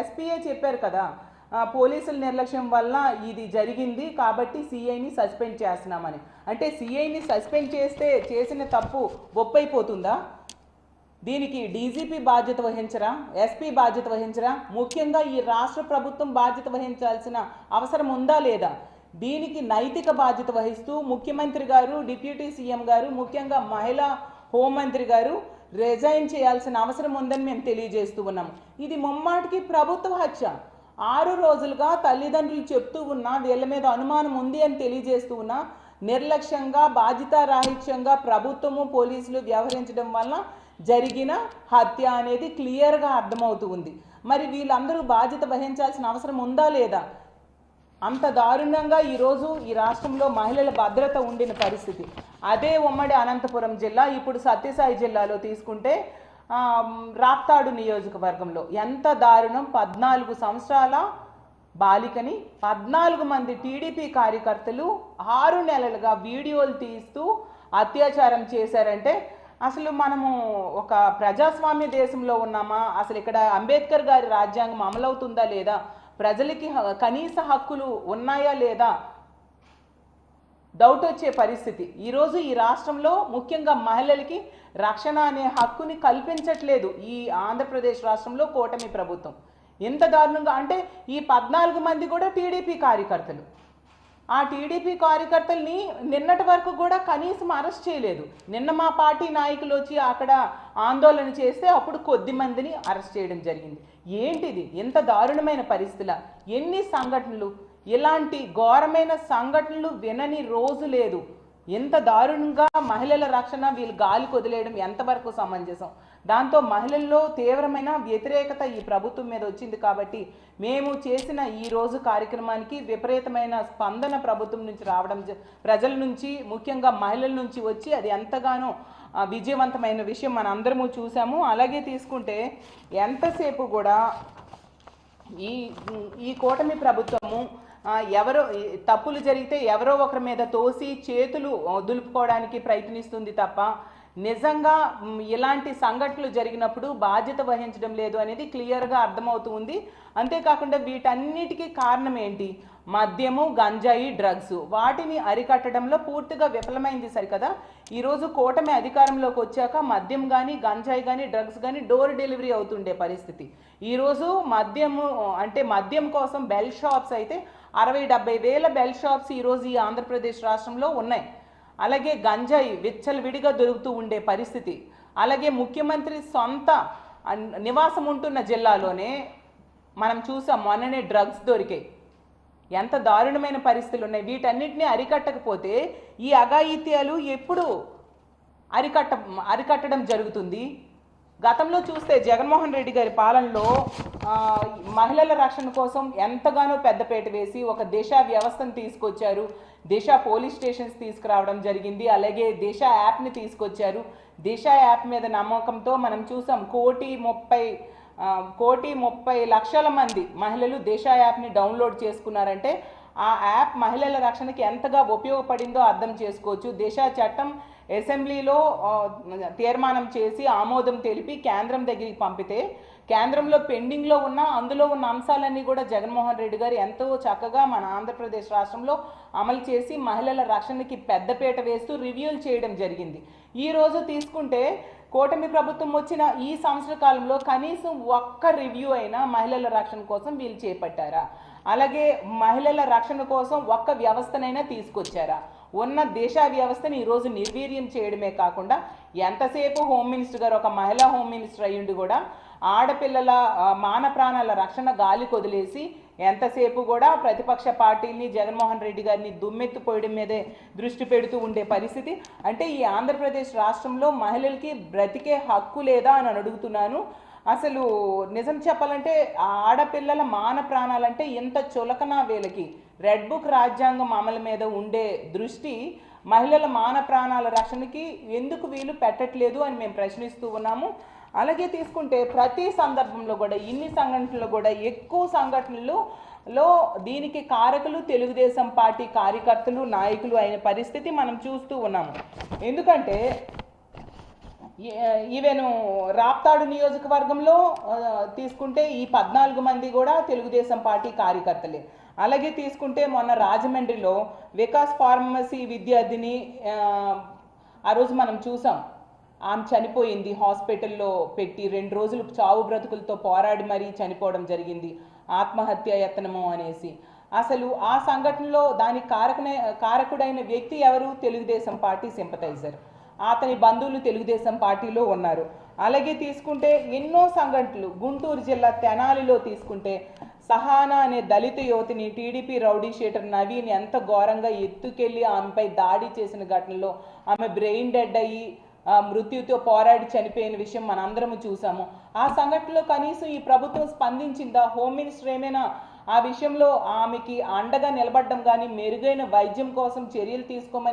SPA చెప్పారు కదా పోలీసుల నిర్లక్ష్యం వల్ల ఇది జరిగింది కాబట్టి సిఐని సస్పెండ్ చేస్తున్నామని. అంటే సిఐని సస్పెండ్ చేస్తే చేసిన తప్పు ఒప్పైపోతుందా దీనికి డీజీపీ బాధ్యత వహించరా? ఎస్పీ బాధ్యత వహించరా? ముఖ్యంగా ఈ రాష్ట్ర ప్రభుత్వం బాధ్యత వహించాల్సిన అవసరం ఉందా లేదా? దీనికి నైతిక బాధ్యత వహిస్తూ ముఖ్యమంత్రి గారు డిప్యూటీ సీఎం గారు ముఖ్యంగా మహిళా హోంమంత్రి గారు రిజైన్ చేయాల్సిన అవసరం ఉందని మేము తెలియజేస్తూ ఉన్నాం ఇది ముమ్మాటికి ప్రభుత్వ హత్య. ఆరు రోజులుగా తల్లిదండ్రులు చెప్తూ ఉన్నా వీళ్ళ మీద అనుమానం ఉంది అని తెలియజేస్తూ ఉన్నా నిర్లక్ష్యంగా బాధ్యతారాహిత్యంగా ప్రభుత్వము పోలీసులు వ్యవహరించడం వల్ల జరిగిన హత్య అనేది క్లియర్గా అర్థమవుతూ ఉంది. మరి వీళ్ళందరూ బాధ్యత వహించాల్సిన అవసరం ఉందా లేదా? అంత దారుణంగా ఈరోజు ఈ రాష్ట్రంలో మహిళల భద్రత ఉండిన పరిస్థితి. అదే ఉమ్మడి అనంతపురం జిల్లా ఇప్పుడు సత్యసాయి జిల్లాలో తీసుకుంటే రాప్తాడు నియోజకవర్గంలో ఎంత దారుణం. పద్నాలుగు సంవత్సరాల బాలికని పద్నాలుగు మంది టీడీపీ కార్యకర్తలు ఆరు నెలలుగా వీడియోలు తీస్తూ అత్యాచారం చేశారంటే అసలు మనము ఒక ప్రజాస్వామ్య దేశంలో ఉన్నామా? అసలు ఇక్కడ అంబేద్కర్ గారి రాజ్యాంగం అమలవుతుందా లేదా? ప్రజలకి కనీస హక్కులు ఉన్నాయా లేదా? డౌట్ వచ్చే పరిస్థితి. ఈరోజు ఈ రాష్ట్రంలో ముఖ్యంగా మహిళలకి రక్షణ అనే హక్కుని కల్పించట్లేదు ఈ ఆంధ్రప్రదేశ్ రాష్ట్రంలో కూటమి ప్రభుత్వం. ఎంత దారుణంగా అంటే ఈ పద్నాలుగు మంది కూడా టీడీపీ కార్యకర్తలు. ఆ టీడీపీ కార్యకర్తల్ని నిన్నటి వరకు కూడా కనీసం అరెస్ట్ చేయలేదు. నిన్న మా పార్టీ నాయకులు వచ్చి అక్కడ ఆందోళన చేస్తే అప్పుడు కొద్ది మందిని అరెస్ట్ చేయడం జరిగింది. ఏంటిది? ఎంత దారుణమైన పరిస్థితుల? ఎన్ని సంఘటనలు? ఇలాంటి ఘోరమైన సంఘటనలు వినని రోజు లేదు. ఎంత దారుణంగా మహిళల రక్షణ వీళ్ళు గాలి కొదిలేయడం ఎంతవరకు సమంజసం? దాంతో మహిళల్లో తీవ్రమైన వ్యతిరేకత ఈ ప్రభుత్వం మీద వచ్చింది కాబట్టి మేము చేసిన ఈ రోజు కార్యక్రమానికి విపరీతమైన స్పందన ప్రభుత్వం నుంచి రావడం జ- ప్రజల నుంచి ముఖ్యంగా మహిళల నుంచి వచ్చి అది ఎంతగానో విజయవంతమైన విషయం మన అందరము చూసాము. అలాగే తీసుకుంటే ఎంతసేపు కూడా ఈ ఈ కూటమి ప్రభుత్వము ఎవరో తప్పులు జరిగితే ఎవరో ఒకరి మీద తోసి చేతులు దులుపుకోవడానికి ప్రయత్నిస్తుంది తప్ప నిజంగా ఇలాంటి సంఘటనలు జరిగినప్పుడు బాధ్యత వహించడం లేదు అనేది క్లియర్గా అర్థమవుతుంది. అంతేకాకుండా వీటన్నిటికీ కారణం ఏంటి? మద్యము గంజాయి డ్రగ్స్. వాటిని అరికట్టడంలో పూర్తిగా విఫలమైంది సరికదా? ఈరోజు కూటమి అధికారంలోకి వచ్చాక మద్యం కానీ గంజాయి కానీ డ్రగ్స్ కానీ డోర్ డెలివరీ అవుతుండే పరిస్థితి. ఈరోజు మద్యము అంటే మద్యం కోసం బెల్ షాప్స్ అయితే అరవై డెబ్బై వేల బెల్ షాప్స్ ఈరోజు ఈ ఆంధ్రప్రదేశ్ రాష్ట్రంలో ఉన్నాయి. అలాగే గంజాయి విచ్చలవిడిగా దొరుకుతూ ఉండే పరిస్థితి. అలాగే ముఖ్యమంత్రి సొంత నివాసం ఉంటున్న జిల్లాలోనే మనం చూసాం మొన్ననే డ్రగ్స్ దొరికాయి. ఎంత దారుణమైన పరిస్థితులు ఉన్నాయి. వీటన్నిటిని అరికట్టకపోతే ఈ అఘాయిత్యాలు ఎప్పుడు అరికట్ట అరికట్టడం జరుగుతుంది. గతంలో చూస్తే జగన్మోహన్ రెడ్డి గారి పాలనలో మహిళల రక్షణ కోసం ఎంతగానో పెద్దపేట వేసి ఒక దిశ వ్యవస్థను తీసుకొచ్చారు. దిశ పోలీస్ స్టేషన్స్ తీసుకురావడం జరిగింది. అలాగే దిశ యాప్ని తీసుకొచ్చారు. దిశ యాప్ మీద నమ్మకంతో మనం చూసాం కోటి ముప్పై కోటి ముప్పై లక్షల మంది మహిళలు దిశ యాప్ని డౌన్లోడ్ చేసుకున్నారంటే ఆ యాప్ మహిళల రక్షణకి ఎంతగా ఉపయోగపడిందో అర్థం చేసుకోవచ్చు. దిశ చట్టం అసెంబ్లీలో తీర్మానం చేసి ఆమోదం తెలిపి కేంద్రం దగ్గరికి పంపితే కేంద్రంలో పెండింగ్లో ఉన్న అందులో ఉన్న అంశాలన్నీ కూడా జగన్మోహన్ రెడ్డి గారు ఎంతో చక్కగా మన ఆంధ్రప్రదేశ్ రాష్ట్రంలో అమలు చేసి మహిళల రక్షణకి పెద్దపీట వేస్తూ రివ్యూలు చేయడం జరిగింది. ఈరోజు తీసుకుంటే కూటమి ప్రభుత్వం వచ్చిన ఈ సంవత్సర కాలంలో కనీసం ఒక్క రివ్యూ అయినా మహిళల రక్షణ కోసం వీళ్ళు చేపట్టారా? అలాగే మహిళల రక్షణ కోసం ఒక్క వ్యవస్థనైనా తీసుకొచ్చారా? ఉన్న దేశ వ్యవస్థని ఈరోజు నిర్వీర్యం చేయడమే కాకుండా ఎంతసేపు హోమ్ మినిస్టర్ గారు ఒక మహిళా హోమ్ మినిస్టర్ అయ్యుండి కూడా ఆడపిల్లల మాన ప్రాణాల రక్షణ గాలి కొదిలేసి ఎంతసేపు కూడా ప్రతిపక్ష పార్టీని జగన్మోహన్ రెడ్డి గారిని దుమ్మెత్తిపోయడం మీదే దృష్టి పెడుతూ ఉండే పరిస్థితి. అంటే ఈ ఆంధ్రప్రదేశ్ రాష్ట్రంలో మహిళలకి బ్రతికే హక్కు లేదా అని అడుగుతున్నాను. అసలు నిజం చెప్పాలంటే ఆడపిల్లల మాన ప్రాణాలంటే ఎంత చులకన వీళ్ళకి. రెడ్ బుక్ రాజ్యాంగం అమలు మీద ఉండే దృష్టి మహిళల మాన ప్రాణాల రక్షణకి ఎందుకు వీలు పెట్టట్లేదు అని మేము ప్రశ్నిస్తూ ఉన్నాము. అలాగే తీసుకుంటే ప్రతి సందర్భంలో కూడా ఇన్ని సంఘటనలు కూడా ఎక్కువ సంఘటనలు లో దీనికి కారకులు తెలుగుదేశం పార్టీ కార్యకర్తలు నాయకులు అయిన పరిస్థితి మనం చూస్తూ ఉన్నాము. ఎందుకంటే ఈవెను రాప్తాడు నియోజకవర్గంలో తీసుకుంటే ఈ పద్నాలుగు మంది కూడా తెలుగుదేశం పార్టీ కార్యకర్తలే. అలాగే తీసుకుంటే మొన్న రాజమండ్రిలో వికాస్ ఫార్మసీ విద్యార్థిని ఆ, రోజు మనం చూసాం. ఆమె చనిపోయింది హాస్పిటల్లో పెట్టి రెండు రోజులు చావు బ్రతుకులతో పోరాడి మరీ చనిపోవడం జరిగింది. ఆత్మహత్య యత్నము అనేసి. అసలు ఆ సంఘటనలో దానికి కారకనే కారకుడైన వ్యక్తి ఎవరు? తెలుగుదేశం పార్టీ సింపతైజర్ అతని బంధువులు తెలుగుదేశం పార్టీలో ఉన్నారు. అలాగే తీసుకుంటే ఎన్నో సంఘటనలు. గుంటూరు జిల్లా తెనాలిలో తీసుకుంటే సహానా అనే దళిత యువతిని టీడీపీ రౌడీ షీటర్ నవీన్ ఎంత ఘోరంగా ఎత్తుకెళ్ళి ఆమెపై దాడి చేసిన ఘటనలో ఆమె బ్రెయిన్ డెడ్ అయ్యి ఆ, మృత్యుతో పోరాడి చనిపోయిన విషయం మనందరము చూసాము. ఆ సంఘటనలో కనీసం ఈ ప్రభుత్వం స్పందించిందా? హోమ్ మినిస్టర్ ఏమైనా ఆ విషయంలో ఆమెకి అండగా నిలబడడం కానీ మెరుగైన వైద్యం కోసం చర్యలు తీసుకోమని